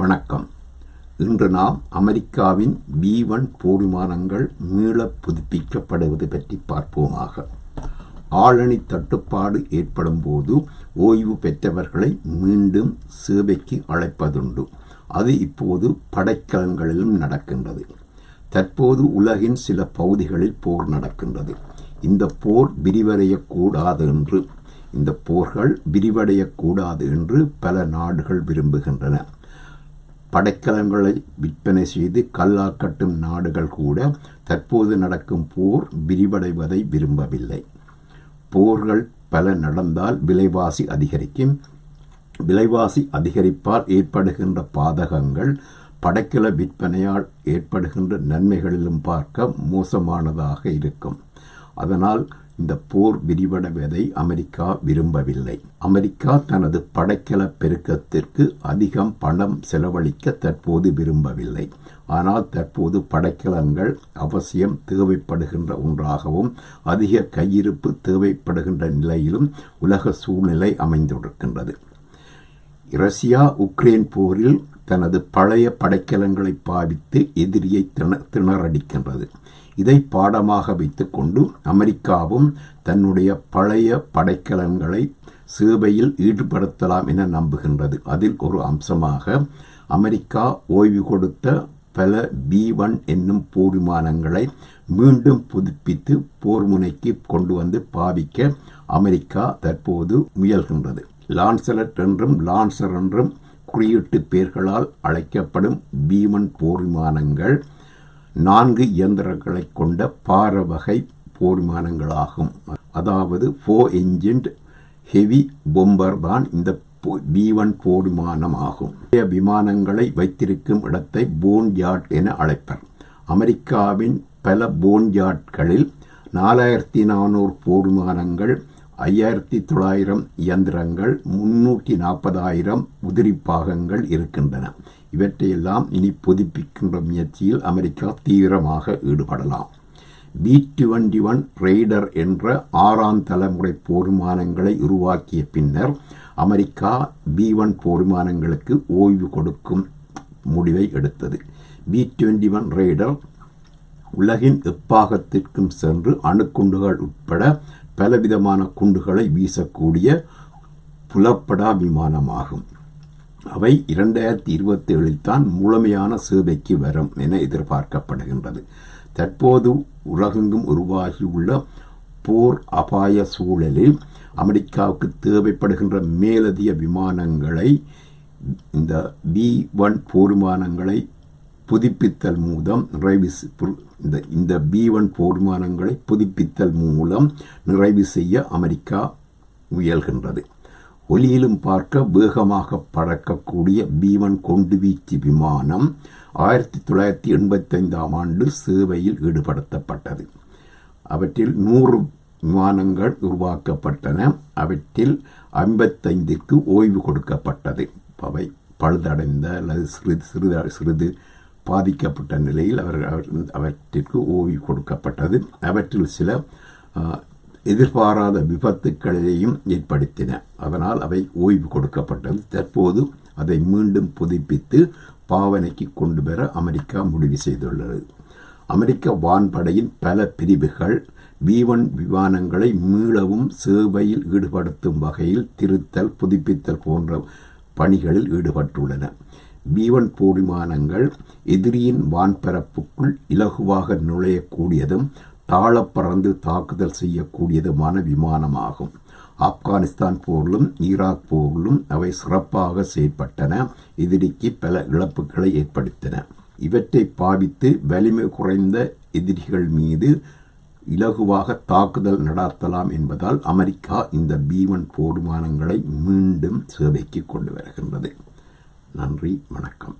வணக்கம். இன்று நாம் அமெரிக்காவின் பி ஒன் போர் விமானங்கள் மீள புதுப்பிக்கப்படுவது பற்றி பார்ப்போமாக. ஆளணி தட்டுப்பாடு ஏற்படும் போது ஓய்வு பெற்றவர்களை மீண்டும் சேவைக்கு அழைப்பதுண்டு. அது இப்போது படைக்கலங்களிலும் நடக்கின்றது. தற்போது உலகின் சில பகுதிகளில் போர் நடக்கின்றது. இந்த போர் விரிவடையக்கூடாது என்று இந்த போர்கள் விரிவடையக்கூடாது என்று பல நாடுகள் விரும்புகின்றன. படைக்கலங்களை விற்பனை செய்து கல்லாக்கட்டும் நாடுகள் கூட தற்போது நடக்கும் போர் விரிவடைவதை விரும்பவில்லை. போர்கள் பல நடந்தால் விலைவாசி அதிகரிக்கும். விலைவாசி அதிகரிப்பால் ஏற்படுகின்ற பாதகங்கள் படைக்கல விற்பனையால் ஏற்படுகின்ற நன்மைகளிலும் பார்க்க மோசமானதாக இருக்கும். அதனால் இந்த போர் விரிவடைவதை அமெரிக்கா விரும்பவில்லை. அமெரிக்கா தனது படைக்கல பெருக்கத்திற்கு அதிகம் பணம் செலவழிக்க தற்போது விரும்பவில்லை. ஆனால் தற்போது படைக்கலங்கள் அவசியம் தேவைப்படுகின்ற ஒன்றாகவும் அதிக கையிருப்பு தேவைப்படுகின்ற நிலையிலும் உலக சூழ்நிலை அமைந்திருக்கின்றது. ரஷ்யா உக்ரைன் போரில் தனது பழைய படைக்கலங்களை பாவித்து எதிரியை திண திணறடிக்கின்றது. இதை பாடமாக வைத்துக்கொண்டு அமெரிக்காவும் தன்னுடைய பழைய படைக்கலன்களை சேவையில் ஈடுபடுத்தலாம் என நம்புகின்றது. அதில் ஒரு அம்சமாக அமெரிக்கா ஓய்வு கொடுத்த பல பி ஒன் என்னும் போர் விமானங்களை மீண்டும் புதுப்பித்து போர் முனைக்கு கொண்டு வந்து பாவிக்க அமெரிக்கா தற்போது முயல்கின்றது. லான்சலட் என்றும் லான்சர் என்றும் குறியீட்டு பேர்களால் அழைக்கப்படும் பீமன் போர் விமானங்கள் நான்கு இயந்திரங்களை கொண்ட பார வகை போர் விமானங்களாகும் அதாவது ஃபோர் என்ஜின் ஹெவி பொம்பர் தான் இந்த பி ஒன் போர் விமானம் விமானங்களை வைத்திருக்கும் இடத்தை போன்யாட் என அழைப்பர். அமெரிக்காவின் பல போன்யாட்களில் நாலாயிரத்தி நானூறு போர் விமானங்கள் ஐயாயிரத்தி தொள்ளாயிரம் இயந்திரங்கள் முன்னூற்றி நாற்பதாயிரம் உதிரி பாகங்கள் இருக்கின்றன. இவற்றையெல்லாம் இனி புதுப்பிக்கின்ற முயற்சியில் அமெரிக்கா தீவிரமாக ஈடுபடலாம். பி டுவெண்டி ஒன் ரெய்டர் என்ற ஆறாம் தலைமுறை போர்மானங்களை உருவாக்கிய பின்னர் அமெரிக்கா பி ஒன் போர்மானங்களுக்கு ஓய்வு கொடுக்கும் முடிவை எடுத்தது. பி டுவெண்டி ஒன் ரெய்டர் உலகின் எப்பாகத்திற்கும் சென்று அணுக்குண்டுகள் உட்பட பலவிதமான குண்டுகளை வீசக்கூடிய புலப்படா விமானமாகும் அவை இரண்டாயிரத்தி இருபத்தி ஏழில் தான் முழுமையான சேவைக்கு வரும் என எதிர்பார்க்கப்படுகின்றது. தற்போது உலகெங்கும் உருவாகியுள்ள போர் அபாய சூழலில் அமெரிக்காவுக்கு தேவைப்படுகின்ற மேலதிக விமானங்களை இந்த பி ஒன் போர் விமானங்களை புதுப்பித்தல் மூலம் நிறைவு இந்த இந்த பி ஒன் போர்மானங்களை புதுப்பித்தல் மூலம் நிறைவு செய்ய அமெரிக்கா முயல்கின்றது. ஒலியிலும் பார்க்க வேகமாக பறக்கக்கூடிய பி ஒன் கொண்டுவீச்சு விமானம் ஆயிரத்தி தொள்ளாயிரத்தி எண்பத்தைந்தாம் ஆண்டு சேவையில் ஈடுபடுத்தப்பட்டது. அவற்றில் நூறு விமானங்கள் உருவாக்கப்பட்டன. அவற்றில் ஐம்பத்தைந்திற்கு ஓய்வு கொடுக்கப்பட்டது. அவை பழுதடைந்த அல்லது சிறிது சிறிது சிறிது பாதிக்கப்பட்ட நிலையில் அவர் அவற்றிற்கு ஓய்வு கொடுக்கப்பட்டது. அவற்றில் சில எதிர்பாராத விபத்துக்களையும் ஏற்படுத்தின. அதனால் அவை ஓய்வு கொடுக்கப்பட்டது. தற்போது அதை மீண்டும் புதுப்பித்து பாவனைக்கு கொண்டு வர அமெரிக்கா முடிவு செய்துள்ளது. அமெரிக்க வான்படையின் பல பிரிவுகள் பி ஒன் விமானங்களை மீளவும் சேவையில் ஈடுபடுத்தும் வகையில் திருத்தல் புதுப்பித்தல் போன்ற பணிகளில் ஈடுபட்டுள்ளன. பீவன் ஒன் எதிரியின் வான்பரப்புக்குள் இலகுவாக நுழையக்கூடியதும் தாழ பறந்து தாக்குதல் செய்யக்கூடியதுமான விமானமாகும். ஆப்கானிஸ்தான் போரிலும் ஈராக் போரிலும் அவை சிறப்பாக செயற்பட்டன. எதிரிக்கு பல இழப்புகளை ஏற்படுத்தின. இவற்றை பாவித்து வலிமை குறைந்த எதிரிகள் மீது இலகுவாக தாக்குதல் நடாத்தலாம் என்பதால் அமெரிக்கா இந்த பீவன் போர் மீண்டும் சேவைக்கு கொண்டு வருகின்றது. நன்றி வணக்கம்.